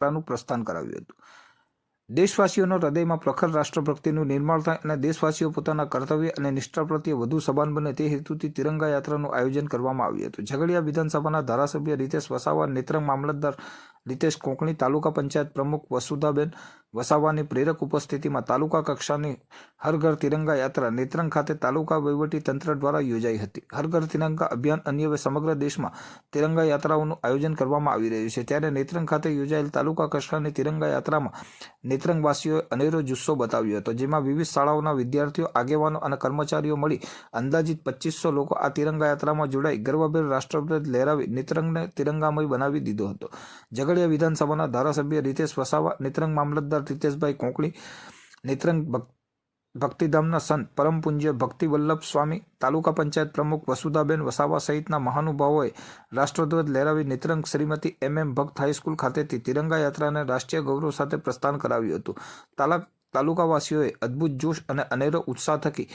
યાત્રાનું પ્રસ્થાન કરાવ્યું હતું. દેશવાસીઓના હૃદયમાં પ્રખર રાષ્ટ્રભક્તિનું નિર્માણ થાય અને દેશવાસીઓ પોતાના કર્તવ્ય અને નિષ્ઠા પ્રત્યે વધુ સભાન બને તે હેતુથી તિરંગા યાત્રાનું આયોજન કરવામાં આવ્યું હતું. ઝઘડિયા વિધાનસભાના ધારાસભ્ય રીતેશ વસાવા નેત્રંગ મામલતદાર રીતેશ કોંકણી, તાલુકા પંચાયત પ્રમુખ વસુધાબેન વસાવાની પ્રેરક ઉપસ્થિતિમાં તાલુકા કક્ષાની હર ઘર તિરંગા યાત્રા નેત્રંગ ખાતે તાલુકા વહીવટી તંત્ર દ્વારા યોજાઈ હતી. હર ઘર તિરંગા અભિયાન અન્યવે સમગ્ર દેશમાં તિરંગા યાત્રાઓનું આયોજન કરવામાં આવી રહ્યું છે. ત્યારે નેત્રંગ ખાતે યોજાયેલ તાલુકા કક્ષાની તિરંગા યાત્રામાં નેત્રંગવાસીઓએ અનેરો જુસ્સો બતાવ્યો હતો, જેમાં વિવિધ શાળાઓના વિદ્યાર્થીઓ, આગેવાનો અને કર્મચારીઓ મળી અંદાજિત પચીસો લોકો આ તિરંગા યાત્રામાં જોડાઈ ગર્વભેર રાષ્ટ્રધ્વજ લહેરાવી નેત્રંગને તિરંગામય બનાવી દીધો હતો. ઝઘડિયા વિધાનસભાના ધારાસભ્ય રીતેશ વસાવા, નેત્રંગ મામલતદાર રીતેશભાઈ કોંકણી, નેત્રંગ ભક્- ભક્તિધામના સંત પરમ પૂજ્ય ભક્તિ વલ્લભ સ્વામી, તાલુકા પંચાયત પ્રમુખ વસુધાબેન વસાવા સહિતના મહાનુભાવોએ રાષ્ટ્રધ્વજ લહેરાવી નેત્રંગ શ્રીમતી એમ એમ ભક્ત હાઈસ્કૂલ ખાતેથી તિરંગા યાત્રાને રાષ્ટ્રીય ગૌરવ સાથે પ્રસ્થાન કરાવ્યું હતું. તાલા તાલુકાવાસીઓએ અદ્ભુત જોશ અને અનેરો ઉત્સાહ થકી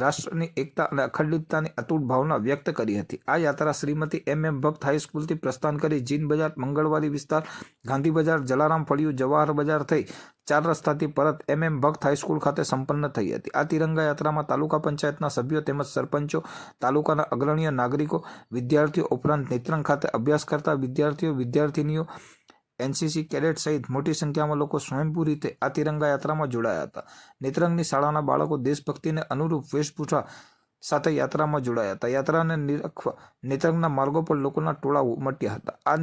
રાષ્ટ્રની એકતા અને અખંડિતતાની અતૂટ ભાવના વ્યક્ત કરી હતી. આ યાત્રા શ્રીમતી એમ એમ ભક્ત હાઈસ્કૂલથી પ્રસ્થાન કરી જીન બજાર, મંગળવારી વિસ્તાર, ગાંધી બજાર, જલારામ ફળિયું, જવાહર બજાર થઈ ચાર રસ્તાથી પરત એમ એમ ભક્ત હાઈસ્કૂલ ખાતે સંપન્ન થઈ હતી. આ તિરંગા યાત્રામાં તાલુકા પંચાયતના સભ્યો તેમજ સરપંચો, તાલુકાના અગ્રણીય નાગરિકો, વિદ્યાર્થીઓ ઉપરાંત નેત્રંગ ખાતે અભ્યાસ કરતા વિદ્યાર્થીઓ, વિદ્યાર્થિનીઓ એનસીસી કેડેટ સહિત મોટી સંખ્યામાં લોકો સ્વયંભૂ રીતે આ તિરંગા યાત્રામાં જોડાયા હતા. નેત્રંગની શાળાના બાળકો દેશભક્તિને અનુરૂપ વેશભૂષા સાથે યાત્રામાં જોડાયા હતા. યાત્રાને નિરખવા નેત્રંગના માર્ગો પર લોકોના ટોળા ઉમટ્યા હતા. આ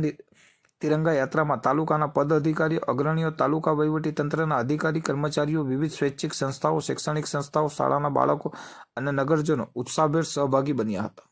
તિરંગા યાત્રામાં તાલુકાના પદ અધિકારીઓ અગ્રણીઓ, તાલુકા વહીવટી તંત્રના અધિકારી, કર્મચારીઓ, વિવિધ સ્વૈચ્છિક સંસ્થાઓ, શૈક્ષણિક સંસ્થાઓ, શાળાના બાળકો અને નગરજનો ઉત્સાહભેર સહભાગી બન્યા હતા.